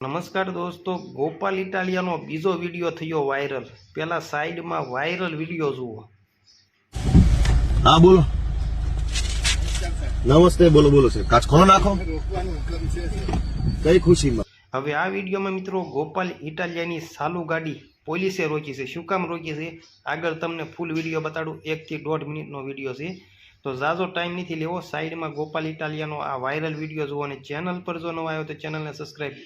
નમસ્કાર દોસ્તો ગોપાલ ઇટાલિયાનો બીજો વીડિયો થયો વાયરલ પેલા સાઈડમાં વાયરલ વીડિયો જુઓ. હા બોલો. નમસ્તે બોલો બોલો સાહેબ. નાખો. કઈ ખુશીમાં? હવે આ વિડીયોમાં મિત્રો ગોપાલ ઇટાલિયાની સાલુ ગાડી પોલીસે રોકી છે. શું કામ રોકી છે? આગળ તમને ફૂલ વીડિયો બતાડું. એકથી દોઢ મિનિટનો વીડિયો છે. તો ઝાઝો ટાઈમ નથી લેવો. સાઈડમાં ગોપાલ ઇટાલિયાનો આ વાયરલ વીડિયો જુઓ અને ચેનલ પર જો નવા આવ્યો તો ચેનલને સબસ્ક્રાઈબ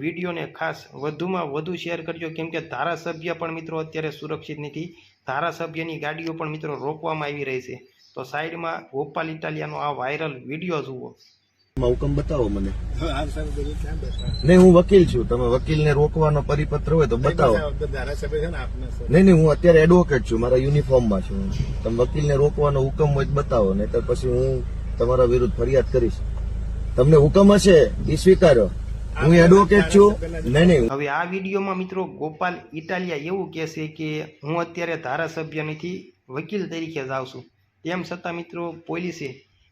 વિડીયોને ખાસ વધુમાં વધુ શેર કરજો. કેમ કે ધારાસભ્ય પણ મિત્રો અત્યારે સુરક્ષિત નથી. ધારાસભ્યની ગાડીઓ પણ મિત્રો રોકવામાં આવી રહી છે. તો સાઈડમાં ગોપાલ ઇટાલિયાનો આ વાયરલ વીડિયો જુઓ. હુકમ બતાવો મને. નહીં હું વકીલ છું. તમે વકીલને રોકવાનો પરિપત્ર હોય તો બતાવો. ધારાસભ્ય છે ને આપને સર નહીં નહીં હું અત્યારે એડવોકેટ છું. મારા યુનિફોર્મમાં છું તમે વકીલને રોકવાનો હુકમ હોય તો બતાવો. નહીતર પછી હું તમારા વિરુદ્ધ ફરિયાદ કરીશ. તમને હુકમ હશે એ સ્વીકારો. હું એડવોકેટ છું. હવે આ વિડીયોમાં મિત્રો ગોપાલ ઇટાલિયા એવું કહેશે કે હું અત્યારે ધારાસભ્ય નથી, વકીલ તરીકે જાઉં છું. તેમ છતાં મિત્રો પોલીસે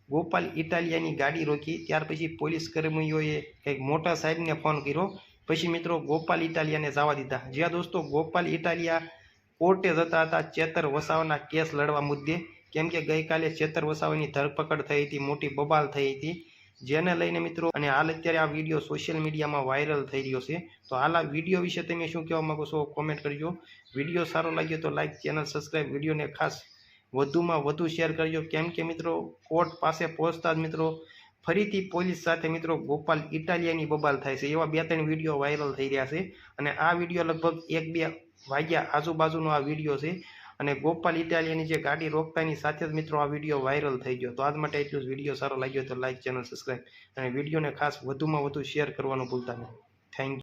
ગોપાલ ઇટાલિયાની ગાડી રોકી, ત્યાર પછી પોલીસ કર્મીઓએ કંઈક મોટા સાહેબને ફોન કર્યો. પછી મિત્રો ગોપાલ ઇટાલિયાને જવા દીધા. જ્યાં દોસ્તો ગોપાલ ઇટાલિયા કોર્ટે જતા હતા ચેતર વસાવાના કેસ લડવા મુદ્દે. કેમ કે ગઈકાલે ચેતર વસાવાની ધરપકડ થઈ હતી, મોટી બબાલ થઈ હતી. જેને લઈને મિત્રો અને હાલ અત્યારે આ વીડિયો સોશિયલ મીડિયામાં વાયરલ થઈ રહ્યો છે. તો હાલ આ વીડિયો વિશે તમે શું કહેવા માંગો છો કોમેન્ટ કરજો. વીડિયો સારો લાગ્યો તો લાઇક ચેનલ સબસ્ક્રાઈબ વિડીયોને ખાસ વધુમાં વધુ શેર કરજો. કેમ કે મિત્રો કોર્ટ પાસે પહોંચતા જ મિત્રો ફરીથી પોલીસ સાથે મિત્રો ગોપાલ ઇટાલિયાની બબાલ થાય છે. એવા બે ત્રણ વીડિયો વાયરલ થઈ રહ્યા છે. અને આ વીડિયો લગભગ એક બે વાગ્યા આજુબાજુનો આ વીડિયો છે. અને ગોપાલ ઇટાલિયાની જે ગાડી રોકતાની સાથે જ મિત્રો આ વીડિયો વાયરલ થઈ ગયો. તો આજ માટે એટલું જ. વીડિયો સારો લાગ્યો તો લાઇક ચેનલ સબસ્ક્રાઈબ અને વિડીયોને ખાસ વધુમાં વધુ શેર કરવાનું ભૂલતા નહીં. Thank you